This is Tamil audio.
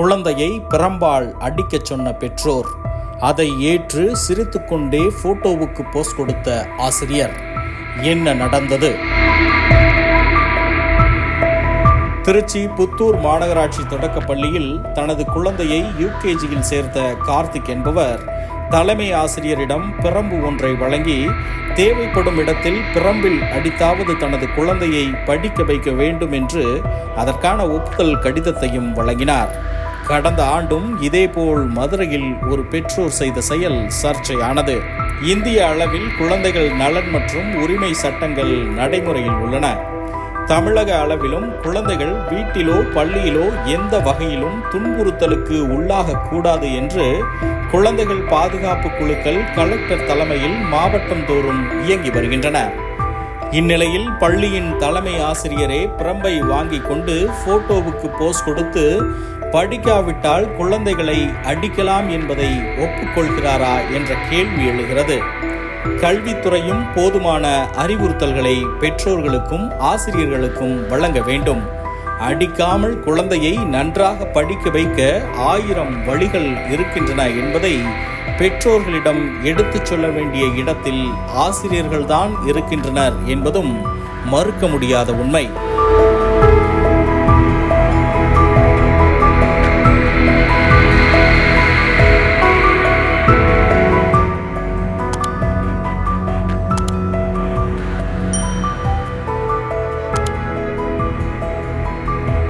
குழந்தையை பிரம்பால் அடிக்கச் சொன்ன பெற்றோர். அதை ஏற்று சிரித்துக்கொண்டே போட்டோவுக்கு போஸ்ட் கொடுத்த ஆசிரியர். என்ன நடந்தது? திருச்சி புத்தூர் மாநகராட்சி தொடக்கப் பள்ளியில் தனது குழந்தையை யூகேஜியில் சேர்த்த கார்த்திக் என்பவர் தலைமை ஆசிரியரிடம் பிரம்பு ஒன்றை வழங்கி தேவைப்படும் இடத்தில் பிரம்பில் அடித்தாவது தனது குழந்தையை படிக்க வைக்க வேண்டும் என்று அதற்கான ஒப்புதல் கடிதத்தையும் வழங்கினார். கடந்த ஆண்டும் இதேபோல் மதுரையில் ஒரு பெற்றோர் செய்த செயல் சர்ச்சையானது. இந்திய அளவில் குழந்தைகள் நலன் மற்றும் உரிமை சட்டங்கள் நடைமுறையில் உள்ளன. தமிழக அளவிலும் குழந்தைகள் வீட்டிலோ பள்ளியிலோ எந்த வகையிலும் துன்புறுத்தலுக்கு உள்ளாகக் கூடாது என்று குழந்தைகள் பாதுகாப்பு குழுக்கள் கலெக்டர் தலைமையில் மாவட்டம் தோறும் இயங்கி வருகின்றன. இந்நிலையில் பள்ளியின் தலைமை ஆசிரியரே பிரம்பை வாங்கி கொண்டு போட்டோவுக்கு போஸ் கொடுத்து படிக்காவிட்டால் குழந்தைகளை அடிக்கலாம் என்பதை ஒப்புக்கொள்கிறாரா என்ற கேள்வி எழுகிறது. கல்வித்துறையும் போதுமான அறிவுறுத்தல்களை பெற்றோர்களுக்கும் ஆசிரியர்களுக்கும் வழங்க வேண்டும். அடிக்காமல் குழந்தையை நன்றாக படிக்க வைக்க ஆயிரம் வழிகள் இருக்கின்றன என்பதை பெற்றோர்களிடம் எடுத்துச் சொல்ல வேண்டிய இடத்தில் ஆசிரியர்கள்தான் இருக்கின்றனர் என்பதும் மறுக்க முடியாத உண்மை.